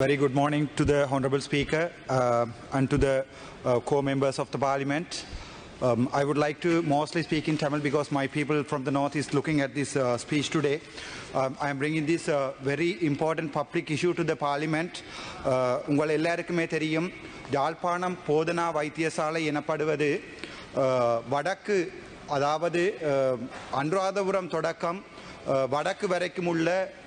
Very good morning to the Honorable Speaker uh, and to the uh, co-members of the Parliament. Um, I would like to mostly speak in Tamil because my people from the north is looking at this uh, speech today. Um, I am bringing this uh, very important public issue to the Parliament. Uh, உங்கள் எல்லாருக்குமே தெரியும் யாழ்ப்பாணம் போதனா வைத்தியசாலை எனப்படுவது uh, வடக்கு அதாவது uh, Anuradhapura தொடக்கம் uh, வடக்கு வரைக்கும் உள்ள அஹ்,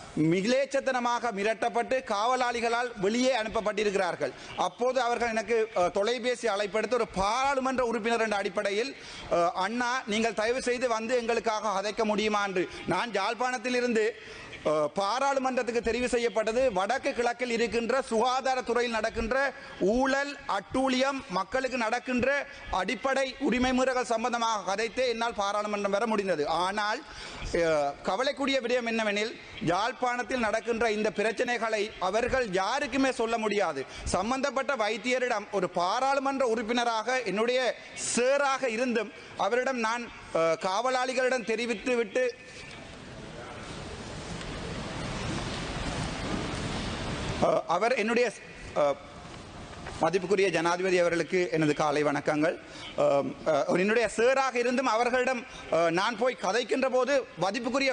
மிகிலேச்சத்தனமாக மிரட்டப்பட்டு காவலாளிகளால் வெளியே அனுப்பப்பட்டிருக்கிறார்கள். அப்போது அவர்கள் எனக்கு தொலைபேசி அழைப்படுத்த ஒரு பாராளுமன்ற உறுப்பினர் என்ற அடிப்படையில் அண்ணா நீங்கள் தயவு செய்து வந்து எங்களுக்காக அதைக்க முடியுமா? என்று. நான் யாழ்ப்பாணத்தில் இருந்து பாராளுமன்றத்துக்கு தெரிவு செய்யப்பட்டது. வடக்கு கிழக்கில் இருக்கின்ற சுகாதாரத்துறையில் நடக்கின்ற ஊழல் அட்டூழியம் மக்களுக்கு நடக்கின்ற அடிப்படை உரிமை மீறல்கள் சம்பந்தமாக கதைத்தே என்னால் பாராளுமன்றம் வர முடிந்தது. ஆனால் கவலைக்கூடிய விடயம் என்னவெனில் யாழ்ப்பாணத்தில் நடக்கின்ற இந்த பிரச்சனைகளை அவர்கள் யாருக்குமே சொல்ல முடியாது. சம்பந்தப்பட்ட வைத்தியரிடம் ஒரு பாராளுமன்ற உறுப்பினராக என்னுடைய சேராக இருந்தும் அவரிடம் நான் காவலாளிகளிடம் தெரிவித்து விட்டு அவர் என்னுடைய மதிப்புக்குரிய ஜனாதிபதி அவர்களுக்கு எனது காலை வணக்கங்கள். என்னுடைய சேராக இருந்தும் அவர்களிடம் நான் போய் கதைக்கின்ற போது மதிப்புக்குரிய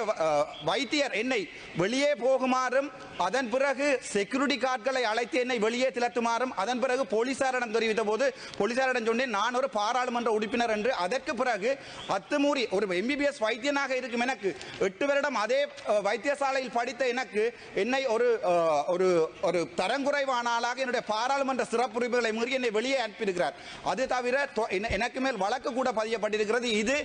வைத்தியர் என்னை வெளியே போகுமாறும் அதன் பிறகு செக்யூரிட்டி கார்டுகளை அழைத்து என்னை வெளியே திரட்டுமாறும் அதன் பிறகு போலீசாரிடம் தெரிவித்த போது போலீசாரிடம் சொன்னேன் நான் ஒரு பாராளுமன்ற உறுப்பினர் என்று. அதற்கு பிறகு அத்துமூறி ஒரு எம்பிபிஎஸ் வைத்தியனாக இருக்கும் எனக்கு எட்டு வருடம் அதே வைத்தியசாலையில் படித்த எனக்கு என்னை ஒரு ஒரு ஒரு தரங்குறைவானாளாக என்னுடைய பாராளுமன்ற சிறப்புரிமைகளை மீறி என்னை வெளியே அனுப்பியிருக்கிறார். அது தவிர எனக்கு மேல் வழக்கு கூட பதியப்பட்டிருக்கிறது. இது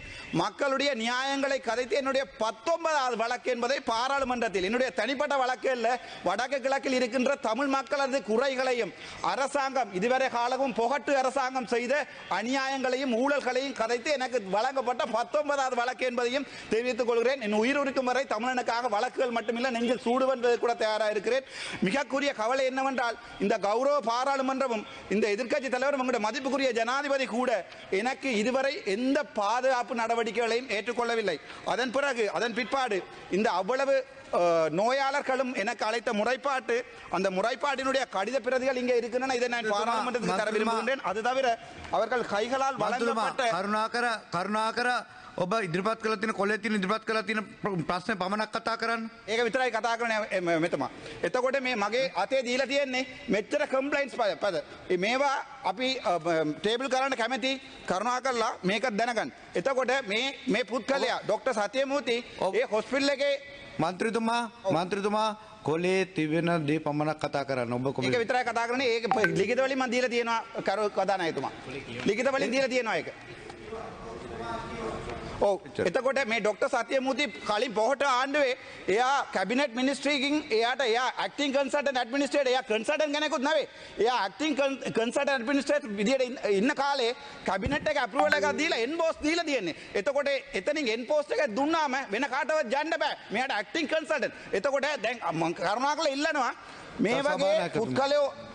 மக்களுடைய நியாயங்களை கதைத்து என்னுடைய பத்தொன்பதாவது வழக்கு என்பதை பாராளுமன்றத்தில் என்னுடைய தனிப்பட்ட வழக்கு அல்ல வடக்கு கிழக்கில் இருக்கின்ற தமிழ் மக்களது குறைகளையும் அரசாங்கம் இதுவரை காலமும் புகட்டு அரசாங்கம் செய்த அநியாயங்களையும் ஊழல்களையும் கதைத்து எனக்கு வழங்கப்பட்ட பத்தொன்பதாவது வழக்கு என்பதையும் தெரிவித்துக் கொள்கிறேன். என் உயிர் இருக்கும் வரை தமிழனுக்காக வழக்குகள் மட்டுமில்லை நெஞ்சில் சூடுவென்பது கூட தயாராக இருக்கிறேன் மிகக்குரிய கவலை என்னவென்றால் இந்த கௌரவ பாராளுமன்ற மன்றமும் இந்த எதிர்க்கட்சி தலைவரும் உங்களுடைய மதிப்புக்குரிய ஜனாதிபதி கூட எனக்கு இதுவரை எந்த பாதுகாப்பு நடவடிக்கைகளையும் ஏற்றுக்கொள்ளவில்லை. அதன் பிறகு அதன் பிற்பாடு இந்த அவ்வளவு நோயாளர்களும் எனக்கு அழைத்த முறைப்பாட்டு அந்த முறைப்பாட்டினுடைய கடித பிரதிகள் இங்கே இருக்கின்றன. இதை நான் பாராளுமன்றத்துக்கு தர விரும்புகின்றேன். அது தவிர அவர்கள் கைகளால் வழங்கப்பட்ட கருணாகர கருணாகர ඔබ ඉදිරිපත් කළ තින කොල තින ඉදිරිපත් කළ තින ප්‍රශ්න පමණක් කතා කරන්න. ඒක විතරයි කතා කරන මෙතමා. එතකොට මේ මගේ අතේ දීලා තියෙන්නේ මෙච්චර කම්පලයින්ස් පද මේවා අපි ටේබල් කරන්න කැමති කරුණා කරලා මේකත් දැනගන්න. එතකොට මේ මේ පුද්ගලයා ඩොක්ටර් සතියමූර්ති ඒ හොස්පිටල් එකේ මන්ත්‍රතුමා මන්ත්‍රතුමා කොලේ තිබෙන දේ පමණක් කතා කරන්න. ඔබ කොම ඒක විතරයි කතා කරන්නේ. ඒක ලිඛිත වලින් මම දීලා තියෙනවා කරු කතානායකතුමා ලිඛිත වලින් දීලා තියෙනවා ඒක එතකොට මේ ඩොක්ට සතිය මුති කලින් පොහට ආණ්ඩුවේ එයා කැබිනට මිනිස්ට්‍රීකින් එයාට එය ක්ටින් කන්සට ඇඩමිනිස්ටේට එය කන්සට ගැනෙකුත් නවේ එය ක්ටින් කන්සට ඇඩමිනිස්ට්‍රේට් විදිට ඉන්න කාලේ කැබිනට එක අපරුවලක දීලා එන් පෝස් දීල තියන්නේ. එතකොට එතනින් එන් පෝස්ට එක දුන්නාම වෙන කාටවත් ජන්න බෑ. මෙයට ඇක්ටිං කන්සට එතකොට දැන් කරුණා කළ ඉල්ලනවා. මේ වගේ පුද්ගලයෝ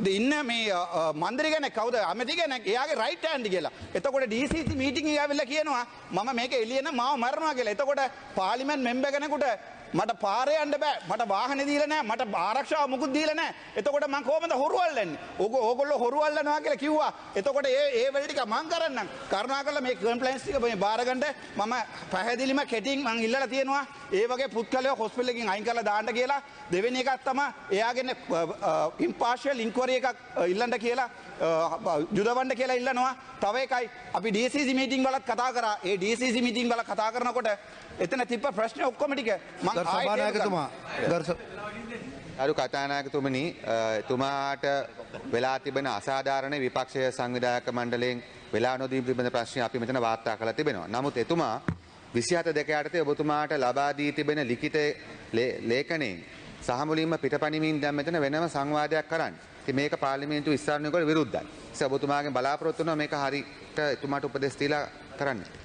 ඉන්න මේ අ, අ, මන්දරි කෙනෙක් කවුද අමති කෙනෙක් එයාගේ රයිට් හෑන්ඩ් කියලා. එතකොට DCC මීටින් එක ඇවිල්ලා කියනවා මම මේක එළියන මාව මරනවා කියලා. එතකොට පාර්ලිමේන්තු මෙම්බර් කෙනෙකුට මට පාරේ යන්න බෑ. මට වාහනේ දීලා නැහැ මට ආරක්ෂාව මුකුත් දීලා නැහැ එතකොට මං කොහමද හොරු අල්ලන්නේ ඕග ඕගොල්ලෝ හොරු අල්ලනවා කියලා කිව්වා. එතකොට ඒ ඒ වෙල ටික මං කරන්නම්. කරුණාකරලා මේ කම්ප්ලයින්ස් ටික මේ බාරගන්න. මම පැහැදිලිම කෙටින් මං ඉල්ලලා තියෙනවා. ඒ වගේ පුද්ගලයෝ හොස්පිටල් එකකින් අයින් කරලා දාන්න කියලා. දෙවෙනි එකක් තමයි එයාගෙන ඉම්පාර්ෂල් ඉන්ක්වරි එකක් අ, ඉල්ලන්න කියලා අ, යුදවන්න කියලා ඉල්ලනවා. තව එකයි. අපි DCC මීටින් වලත් කතා කරා. ඒ DCC මීටින් වල කතා කරනකොට එතන තිබ්බ ප්‍රශ්න ඔක්කොම ටික මං ගරු ආයෙත් ඒක සභානායකතුමා අරු කතානායකතුමනි එතුමාට වෙලා තිබෙන අසාධාරණ විපක්ෂය සංවිධායක මණ්ඩලයෙන් වෙලා නොදී පිබඳ ප්‍රශ්නය අපි මෙතන වාර්තා කළ තිබෙනවා. නමුත් එතුමා විසිහත දෙක යටතේ ඔබතුමාට ලබා දී තිබෙන ලිඛිත ලේඛනයෙන් සහමුලින්ම පිටපනිමින් දැන් මෙතන වෙනම සංවාදයක් කරන්න. ඉතින් මේක පාර්ලිමේන්තු විස්තරණයකට විරුද්ධයි. ඒ නිසා ඔබතුමාගෙන් බලාපොරොත්තු වෙනවා මේක හරියට එතුමාට උපදෙස් දීලා කරන්න.